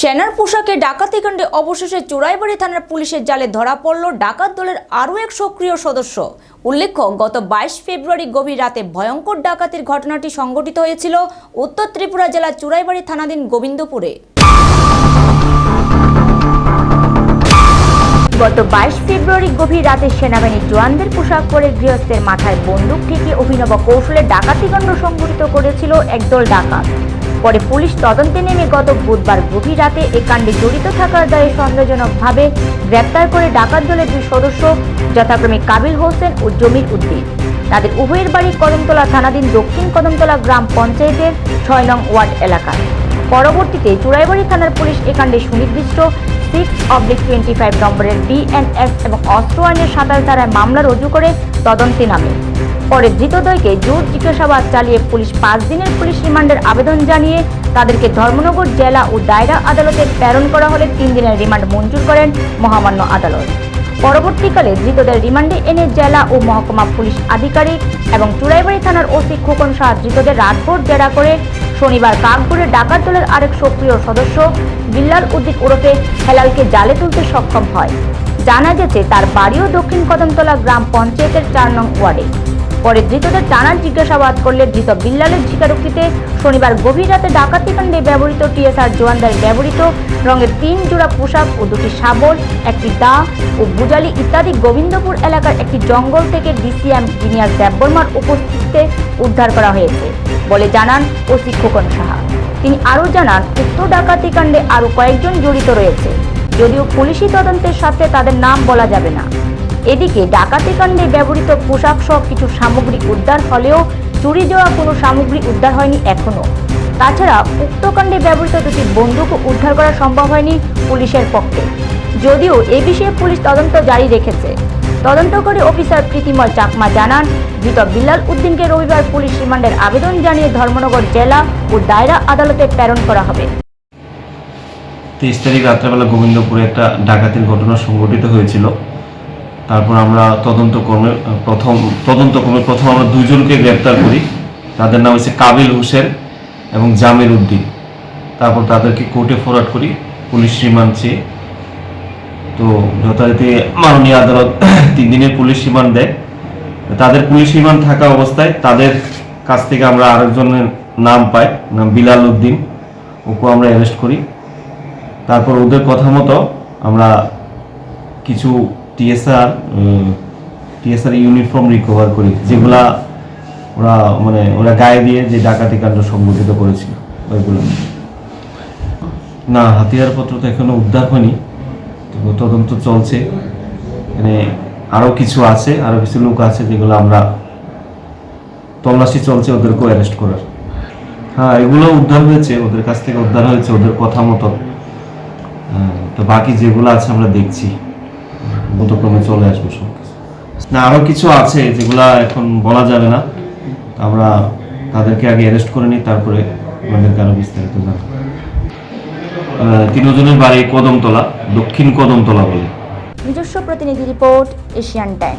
সেনার পোশাকে ডাকাতিকাণ্ডে অবশেষে চোরাইবাড়ি থানার পুলিশের জালে ধরা পড়ল ডাকাত দলের আরও এক সক্রিয় সদস্য। উল্লেখ্য, গত বাইশ ফেব্রুয়ারি গভীর রাতে ভয়ঙ্কর ডাকাতির ঘটনাটি সংঘটিত হয়েছিল উত্তর ত্রিপুরা জেলার চোরাইবাড়ি থানাধীন গোবিন্দপুরে। গত বাইশ ফেব্রুয়ারি গভীর রাতে সেনাবাহিনীর জওয়ানদের পোশাক পরে গৃহস্থের মাথায় বন্দুক ঠেকিয়ে অভিনব কৌশলে ডাকাতিকাণ্ড সংঘটিত করেছিল একদল ডাকাত। পরে পুলিশ তদন্তে নেমে গত বুধবার গভীর রাতে এ কাণ্ডে জড়িত থাকার দায়ে সন্দেহজনকভাবে গ্রেপ্তার করে ডাকাত দলের দুই সদস্য, যথাক্রমে কাবিল হোসেন ও জমির উদ্দিন। তাদের উভয়ের বাড়ি কদমতলা থানাধীন দক্ষিণ কদমতলা গ্রাম পঞ্চায়েতের ছয় নং ওয়ার্ড এলাকায়। পরবর্তীতে চুড়াইবাড়ি থানার পুলিশ এ কাণ্ডে সুনির্দিষ্ট সিক্স অবলিক টোয়েন্টি ফাইভ নম্বরের বিএনএস এবং অস্ত্র আইনের সাতাশ ধারায় মামলা রুজু করে তদন্তে নামে। পরে ধৃতদ্বয়কে জোর জিজ্ঞাসাবাদ চালিয়ে পুলিশ পাঁচ দিনের পুলিশ রিমান্ডের আবেদন জানিয়ে তাদেরকে ধর্মনগর জেলা ও দায়রা আদালতে প্রেরণ করা হলে তিন দিনের রিমান্ড মঞ্জুর করেন মহামান্য আদালত। পরবর্তীকালে ধৃতদের রিমান্ডে এনে জেলা ও মহকুমা পুলিশ আধিকারিক এবং চুড়াইবাড়ি থানার ওসি খোকন শাহ ধৃতদের রাতভর জেরা করে শনিবার কাকপুরের ডাকাত দলের আরেক সক্রিয় সদস্য বিল্লাল উদ্দিন ওরফে হেলালকে জালে তুলতে সক্ষম হয়। জানা গেছে তার বাড়িও দক্ষিণ কদমতলা গ্রাম পঞ্চায়েতের চার নং ওয়ার্ডে। পরে ধৃতদের টানার জিজ্ঞাসাবাদ করলে ধৃত বিল্লালের স্বীকারোক্তিতে শনিবার গভীর রাতে ডাকাতিকাণ্ডে ব্যবহৃত টিএসআর জওয়ানদের ব্যবহৃত রঙের তিন জোড়া পোশাক ও দুটি শাবল, একটি দা ও বুজালি ইত্যাদি গোবিন্দপুর এলাকার একটি জঙ্গল থেকে ডিসিএম ইঞ্জিনিয়ার দেববর্মার উপস্থিতিতে উদ্ধার করা হয়েছে। বলে জানান ওসি খোকন সাহা। তিনি আরও জানান, উক্ত ডাকাতিকাণ্ডে আরও কয়েকজন জড়িত রয়েছে। যদিও পুলিশি তদন্তের সাথে তাদের নাম বলা যাবে না। এদিকে ডাকাতি কাণ্ডে ব্যবহৃত পোশাক সহ কিছু সামগ্রী উদ্ধার হলেও চুরি যাওয়া কোনো সামগ্রী উদ্ধার হয়নি এখনও তাছাড়া উক্ত কাণ্ডে ব্যবহৃত দুটি বন্দুকও উদ্ধার করা সম্ভব হয়নি পুলিশের পক্ষে। যদিও এ বিষয়ে পুলিশ তদন্ত জারি রেখেছে। তদন্তকারী অফিসার প্রীতিময় চাকমা জানান, ধৃত বিল্লাল উদ্দিনকে রবিবার পুলিশ রিমান্ডের আবেদন জানিয়ে ধর্মনগর জেলা ও দায়রা আদালতে প্রেরণ করা হবে। তেইশ তারিখ রাত্রেবেলা গোবিন্দপুরে একটা ডাকাতির ঘটনা সংঘটিত হয়েছিল। তারপর আমরা তদন্ত কর্মে, প্রথম, তদন্ত কর্মে প্রথম আমরা দুজনকে গ্রেপ্তার করি। তাদের নাম হচ্ছে কাবিল হোসেন এবং জামির উদ্দিন। তারপর তাদেরকে কোর্টে ফরওয়ার্ড করি, পুলিশ রিমান্ড চেয়ে। তো যথারীতি মাননীয় আদালত তিন দিনের পুলিশ রিমান্ড দেয়। তাদের পুলিশ রিমান্ড থাকা অবস্থায় তাদের কাছ থেকে আমরা আরেকজনের নাম পাই, নাম বিলাল উদ্দিন। ওকে আমরা অ্যারেস্ট করি। তারপর ওদের কথা মতো আমরা কিছু টিএসআর টিএসআর ইউনিফর্ম রিকভার করি, যেগুলা ওরা মানে ওরা গায়ে দিয়ে যে ডাকাতি কাণ্ড সংগঠিত করেছিল, ওইগুলো। না, হাতিয়ারপত্র তো এখনও উদ্ধার হয়নি। তদন্ত চলছে। মানে আরও কিছু আছে আরও কিছু লোক আছে যেগুলো আমরা তল্লাশি চলছে ওদেরকেও অ্যারেস্ট করার। হ্যাঁ এগুলো উদ্ধার হয়েছে ওদের কাছ থেকে উদ্ধার হয়েছে ওদের কথা মতো। হ্যাঁ, তো বাকি যেগুলো আছে আমরা দেখছি। মতক্রমে চলে আসব সব না আরও কিছু আছে যেগুলা এখন বলা যাবে না। আমরা তাদেরকে আগে অ্যারেস্ট করে নিই তারপরে আমাদেরকে আরও বিস্তারিত জানাব। তিনজনের বাড়ি কদমতলা দক্ষিণ কদমতলা বলে। নিজস্ব প্রতিনিধি রিপোর্ট এশিয়ান টাইম।